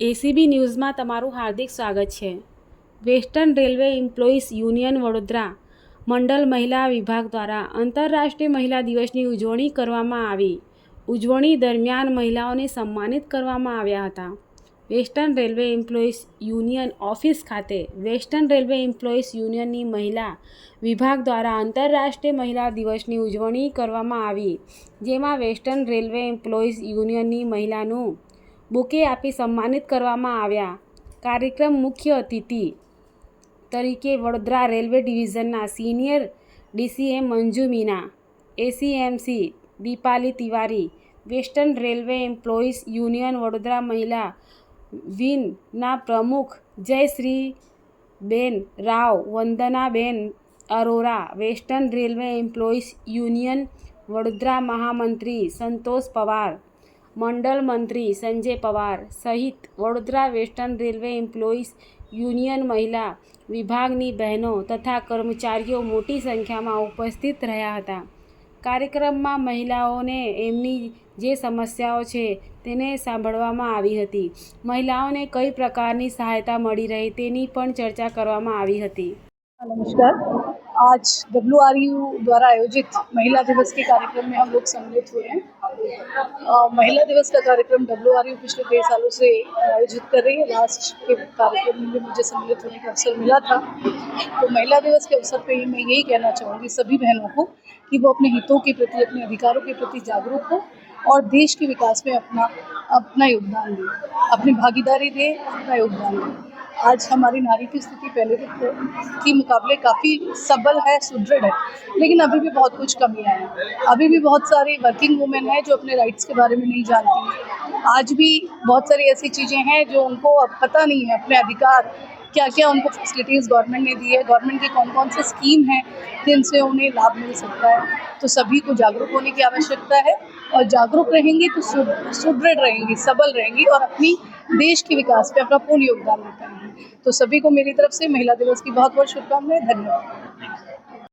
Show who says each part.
Speaker 1: ACB ન્યૂઝમાં તમારું હાર્દિક સ્વાગત છે. Western railway employees union Vadodara મંડળ મહિલા વિભાગ દ્વારા આંતરરાષ્ટ્રીય મહિલા દિવસની ઉજવણી કરવામાં આવી. ઉજવણી દરમિયાન મહિલાઓને સન્માનિત કરવામાં આવ્યા હતા. Western railway employees union office ખાતે વેસ્ટર્ન રેલવે એમ્પ્લોઈઝ યુનિયનની મહિલા વિભાગ દ્વારા આંતરરાષ્ટ્રીય મહિલા દિવસની ઉજવણી કરવામાં આવી, જેમાં વેસ્ટર્ન રેલવે એમ્પ્લોઈઝ યુનિયનની મહિલાનું બુકે આપી સન્માનિત કરવામાં આવ્યા. કાર્યક્રમ મુખ્ય અતિથિ તરીકે વડોદરા રેલવે ડિવિઝનના senior DCM Manju Meena, એસીએમસી Dipali Tiwari, western railway employees union Vadodara મહિલા વિનના પ્રમુખ Jayshree ben Rao, Vandanaben Arora, western railway employees union Vadodara મહામંત્રી સંતોષ પવાર મંડળ મંત્રી સંજય પવાર સહિત Vadodara western railway employees union મહિલા વિભાગની બહેનો તથા કર્મચારીઓ મોટી સંખ્યામાં ઉપસ્થિત રહ્યા હતા. કાર્યક્રમમાં મહિલાઓને એમની જે સમસ્યાઓ છે તેને સાંભળવામાં આવી હતી. મહિલાઓને કઈ પ્રકારની સહાયતા મળી રહી તેની પણ ચર્ચા કરવામાં આવી હતી.
Speaker 2: नमस्कार। आज डब्ल्यू आर यू द्वारा आयोजित महिला दिवस के कार्यक्रम में हम लोग सम्मिलित हुए हैं। महिला दिवस का कार्यक्रम डब्ल्यू आर यू पिछले कई सालों से आयोजित कर रही है। लास्ट के कार्यक्रम में भी मुझे सम्मिलित होने का अवसर मिला था। तो महिला दिवस के अवसर पे मैं यही कहना चाहूँगी सभी बहनों को कि वो अपने हितों के प्रति, अपने अधिकारों के प्रति जागरूक हो और देश के विकास में अपना अपना योगदान दें, अपनी भागीदारी दें, अपना योगदान दें। आज हमारी नारी की स्थिति पहले के के मुकाबले काफ़ी सबल है, सुदृढ़ है, लेकिन अभी भी बहुत कुछ कमियाँ हैं। अभी भी बहुत सारी वर्किंग वुमेन हैं जो अपने राइट्स के बारे में नहीं जानती हैं। आज भी बहुत सारी ऐसी चीज़ें हैं जो उनको अब पता नहीं है, अपने अधिकार क्या क्या उनको फैसिलिटीज़ गवर्नमेंट ने दी है गवर्नमेंट की कौन कौन से स्कीम हैं, जिनसे उन्हें लाभ मिल सकता है। तो सभी को जागरूक होने की आवश्यकता है और जागरूक रहेंगी तो सुदृढ़ रहेंगी, सबल रहेंगी और अपनी देश के विकास में अपना पूर्ण योगदान दे पाएँगी तो सभी को मेरी तरफ से महिला दिवस की बहुत बहुत शुभकामनाएं धन्यवाद